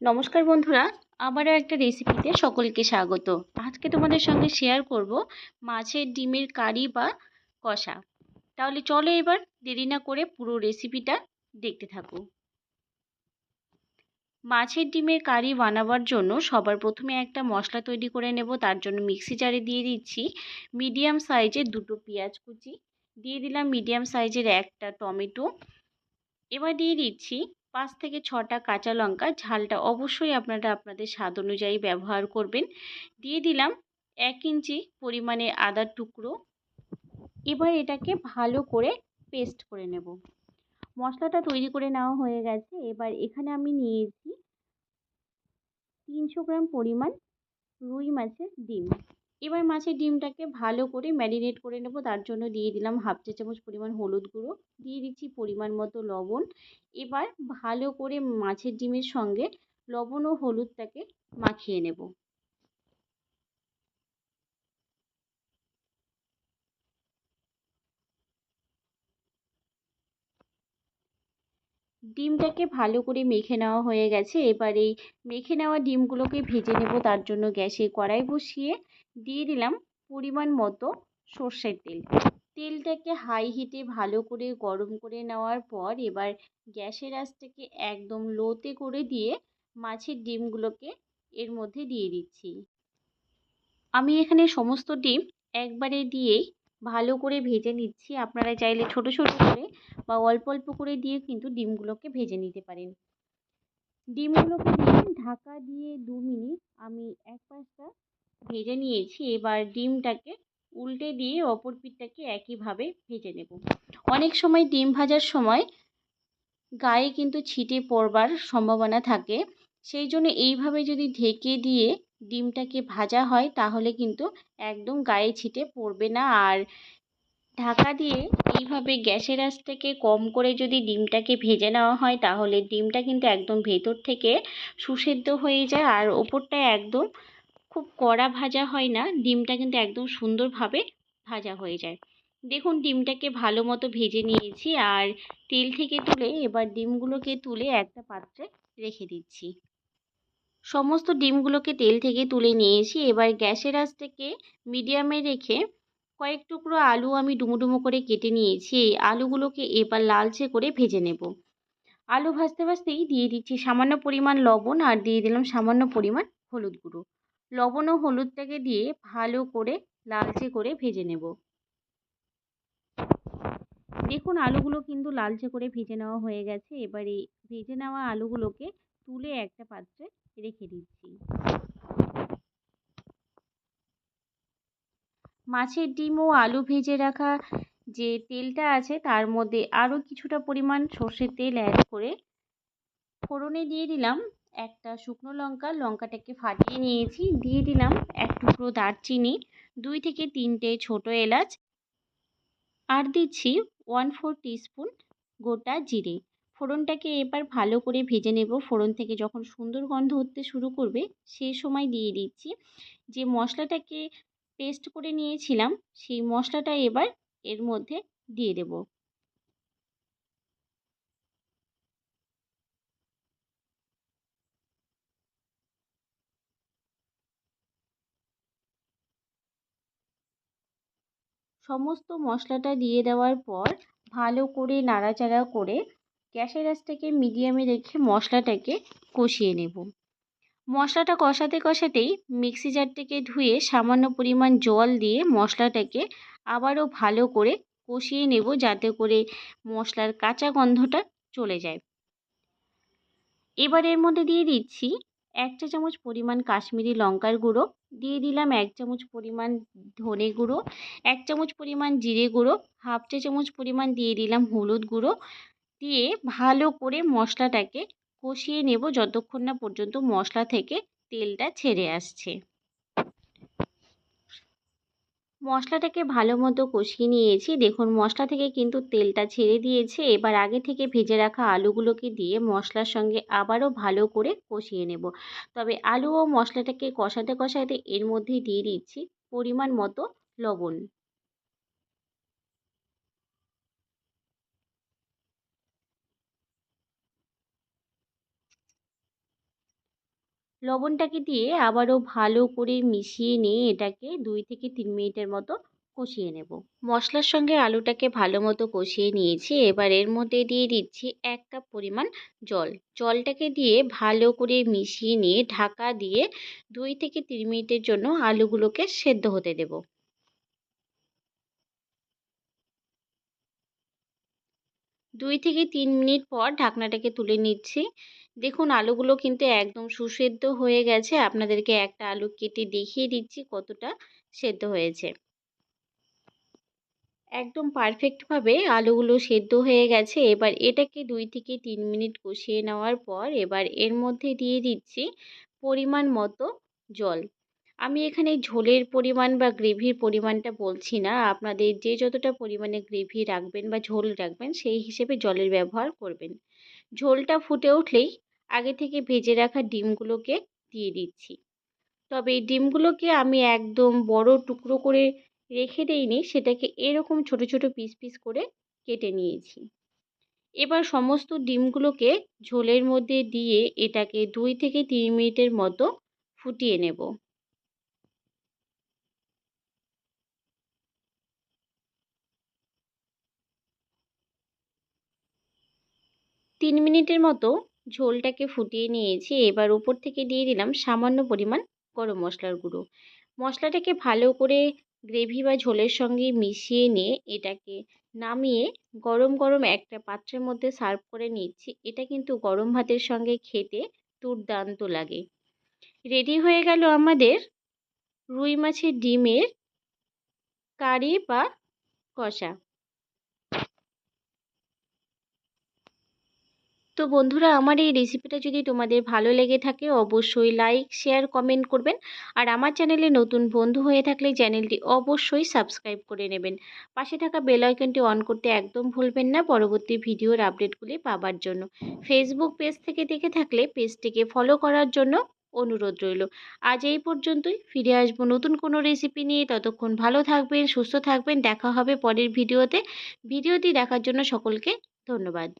নমস্কার বন্ধুরা, আবারও একটা রেসিপিতে সকলকে স্বাগত। আজকে তোমাদের সঙ্গে শেয়ার করব মাছের ডিমের কারি বা কষা। তাহলে চলো এবার দেরি না করে পুরো রেসিপিটা দেখতে থাকো। মাছের ডিমের কারি বানাবার জন্য সবার প্রথমে একটা মশলা তৈরি করে নেব, তার জন্য মিক্সি জারে দিয়ে দিচ্ছি মিডিয়াম সাইজের দুটো পেঁয়াজ কুচি। দিয়ে দিলাম মিডিয়াম সাইজের একটা টমেটো। এবার দিয়ে দিচ্ছি পাঁচ থেকে ছটা কাঁচা লঙ্কা ঝালটা অবশ্যই আপনারা আপনাদের স্বাদ অনুযায়ী ব্যবহার করবেন। দিয়ে দিলাম এক ইঞ্চি পরিমাণে আদার টুকরো। এবার এটাকে ভালো করে পেস্ট করে নেব। মশলাটা তৈরি করে নেওয়া হয়ে গেছে। এবার এখানে আমি নিয়েছি তিনশো গ্রাম পরিমাণ রুই মাছের ডিম। এবার মাছের ডিমটাকে ভালো করে ম্যারিনেট করে নেব। তার জন্য দিয়ে দিলাম হাফ চা চামচ পরিমাণ হলুদ গুঁড়ো, দিয়ে দিচ্ছি পরিমাণ মতো লবণ। এবার ভালো করে মাছের ডিমের সঙ্গে লবণ ও হলুদটাকে মাখিয়ে নেব। ডিমটাকে ভালো করে মেখে নেওয়া হয়ে গেছে। এবার এই মেখে নেওয়া ডিমগুলোকে ভেজে নেব। তার জন্য গ্যাসে কড়াই বসিয়ে দিয়ে দিলাম পরিমাণ মতো সর্ষের তেল। তেলটাকে হাই হিটে ভালো করে গরম করে নেওয়ার পর এবার গ্যাসের আঁচটাকে একদম লোতে করে দিয়ে মাছের ডিমগুলোকে এর মধ্যে দিয়ে দিচ্ছি। আমি এখানে সমস্ত ডিম একবারে দিয়েই ভালো করে ভেজে নিচ্ছি। আপনারা চাইলে ছোট ছোট করে বা অল্প অল্প করে দিয়ে কিন্তু ডিমগুলোকে ভেজে নিতে পারেন। ডিমগুলোকে ঢাকা দিয়ে দু মিনিট আমি এক পাশটা ভেজে নিয়েছি। এবার ডিমটাকে উল্টে দিয়ে অপর পিঠটাকে একইভাবে ভেজে নেব। অনেক সময় ডিম ভাজার সময় গায়ে কিন্তু ছিটে পড়বার সম্ভাবনা থাকে। সেই জন্য এইভাবে যদি ঢেকে দিয়ে ডিমটাকে ভাজা হয়, তাহলে কিন্তু একদম গায়ে ছিটে পড়বে না। আর ঢাকা দিয়ে এইভাবে গ্যাসের আঁচটাকে কম করে যদি ডিমটাকে ভেজে নেওয়া হয়, তাহলে ডিমটা কিন্তু একদম ভেতর থেকে সুসেদ্ধ হয়ে যায়। আর ওপরটা একদম খুব কড়া ভাজা হয় না, ডিমটা কিন্তু একদম সুন্দরভাবে ভাজা হয়ে যায়। দেখুন, ডিমটাকে ভালো মতো ভেজে নিয়েছি। আর তেল থেকে তুলে এবার ডিমগুলোকে তুলে একটা পাত্রে রেখে দিচ্ছি। সমস্ত ডিমগুলোকে তেল থেকে তুলে নিয়েছি। এবার গ্যাসের আঁচটাকে মিডিয়ামে রেখে কয়েক টুকরো আলু আমি ডুমো করে কেটে নিয়েছি। এই আলুগুলোকে এবার লালচে করে ভেজে নেব। আলু ভাজতে ভাজতেই দিয়ে দিচ্ছি সামান্য পরিমাণ লবণ আর দিয়ে দিলাম সামান্য পরিমাণ হলুদ গুঁড়ো। লবণ ও হলুদটাকে দিয়ে ভালো করে লালচে করে ভেজে নেব। দেখুন আলুগুলো কিন্তু লালচে করে ভেজে নেওয়া হয়ে গেছে। এবার এই ভেজে নেওয়া আলুগুলোকে তুলে একটা পাত্রে রেখে দিচ্ছি। মাছের ডিম ও আলু ভেজে রাখা যে তেলটা আছে, তার মধ্যে আরও কিছুটা পরিমাণ সর্ষের তেল অ্যাড করে ফোড়নে দিয়ে দিলাম একটা শুকনো লঙ্কা। লঙ্কাটাকে ফাটিয়ে নিয়েছি। দিয়ে দিলাম এক টুকরো দারচিনি, দুই থেকে তিনটে ছোটো এলাচ, আর দিচ্ছি ওয়ান ফোর টিস্পুন গোটা জিরে। ফোড়নটাকে এবার ভালো করে ভেজে নেব। ফোড়ন থেকে যখন সুন্দর গন্ধ উঠতে শুরু করবে সেই সময় দিয়ে দিচ্ছি। যে মশলাটাকে পেস্ট করে নিয়েছিলাম, সেই মশলাটা এবার এর মধ্যে দিয়ে দেব। সমস্ত মশলাটা দিয়ে দেওয়ার পর ভালো করে নাড়াচাড়া করে গ্যাসের আঁচটাকে মিডিয়ামে রেখে মশলাটাকে কষিয়ে নেব। মশলাটা কষাতে কষাতেই মিক্সি জারটাকে ধুয়ে সামান্য পরিমাণ জল দিয়ে মশলাটাকে আবারও ভালো করে কষিয়ে নেব যাতে করে মশলার কাঁচা গন্ধটা চলে যায়। এবার এর মধ্যে দিয়ে দিচ্ছি এক চা চামচ পরিমাণ কাশ্মীরি লঙ্কার গুঁড়ো, দিয়ে দিলাম এক চামচ পরিমাণ ধনে গুঁড়ো, এক চামচ পরিমাণ জিরে গুঁড়ো, হাফ চা চামচ পরিমাণ দিয়ে দিলাম হলুদ গুঁড়ো দিয়ে ভালো করে মশলাটাকে কষিয়ে নেব যতক্ষণ না পর্যন্ত মশলা থেকে তেলটা ছেড়ে আসছে। মশলাটাকে ভালো মতো কষিয়ে নিয়েছি। দেখুন, মশলা থেকে কিন্তু তেলটা ছেড়ে দিয়েছে। এবার আগে থেকে ভেজে রাখা আলুগুলোকে দিয়ে মশলার সঙ্গে আবারও ভালো করে কষিয়ে নেব। তবে আলু ও মশলাটাকে কষাতে কষাতে এর মধ্যে দিয়ে দিচ্ছি পরিমাণ মতো লবণ। লবণটাকে দিয়ে আবারও ভালো করে মিশিয়ে নিয়ে এটাকে দুই থেকে তিন মিনিটের মতো কষিয়ে নেব। মশলার সঙ্গে আলুটাকে ভালো মতো কষিয়ে নিয়েছি। এবার এর মধ্যে দিয়ে দিচ্ছি এক কাপ পরিমাণ জল। জলটাকে দিয়ে ভালো করে মিশিয়ে নিয়ে ঢাকা দিয়ে দুই থেকে তিন মিনিটের জন্য আলুগুলোকে সেদ্ধ হতে দেব। দুই থেকে তিন মিনিট পর ঢাকনাটাকে তুলে নিচ্ছি। দেখুন, আলুগুলো কিন্তু একদম সুসেদ্ধ হয়ে গেছে। আপনাদেরকে একটা আলু কেটে দেখিয়ে দিচ্ছি কতটা সেদ্ধ হয়েছে। একদম পারফেক্টভাবে আলুগুলো সেদ্ধ হয়ে গেছে। এবার এটাকে দুই থেকে তিন মিনিট কষিয়ে নেওয়ার পর এবার এর মধ্যে দিয়ে দিচ্ছি পরিমাণ মতো জল। আমি এখানে ঝোলের পরিমাণ বা গ্রেভির পরিমাণটা বলছি না। আপনাদের যে যতটা পরিমাণে গ্রেভি রাখবেন বা ঝোল রাখবেন সেই হিসেবে জলের ব্যবহার করবেন। ঝোলটা ফুটে উঠলেই আগে থেকে ভেজে রাখা ডিমগুলোকে দিয়ে দিচ্ছি। তবে এই ডিমগুলোকে আমি একদম বড় টুকরো করে রেখে দেইনি, সেটাকে এরকম ছোট ছোট পিস পিস করে কেটে নিয়েছি। এবার সমস্ত ডিমগুলোকে ঝোলের মধ্যে দিয়ে এটাকে দুই থেকে তিন মিনিটের মতো ফুটিয়ে নেব। তিন মিনিটের মতো ঝোলটাকে ফুটিয়ে নিয়েছি। এবার উপর থেকে দিয়ে দিলাম সামান্য পরিমাণ গরম মশলার গুঁড়ো। মশলাটাকে ভালো করে গ্রেভি বা ঝোলের সঙ্গে মিশিয়ে নিয়ে এটাকে নামিয়ে গরম গরম একটা পাত্রের মধ্যে সার্ভ করে নিচ্ছি। এটা কিন্তু গরম ভাতের সঙ্গে খেতে দুর্দান্ত লাগে। রেডি হয়ে গেল আমাদের রুই মাছের ডিমের কারি বা কষা। তো বন্ধুরা, আমার এই রেসিপিটা যদি তোমাদের ভালো লেগে থাকে, অবশ্যই লাইক শেয়ার কমেন্ট করবেন। আর আমার চ্যানেলে নতুন বন্ধু হয়ে থাকলে চ্যানেলটি অবশ্যই সাবস্ক্রাইব করে নেবেন। পাশে থাকা বেল আইকনটি অন করতে একদম ভুলবেন না পরবর্তী ভিডিওর আপডেটগুলি পাবার জন্য। ফেসবুক পেজ থেকে দেখে থাকলে পেজটিকে ফলো করার জন্য অনুরোধ রইল। আজ এই পর্যন্তই। ফিরে আসব নতুন কোনো রেসিপি নিয়ে। ততক্ষণ ভালো থাকবেন, সুস্থ থাকবেন। দেখা হবে পরের ভিডিওতে। ভিডিওটি দেখার জন্য সকলকে ধন্যবাদ।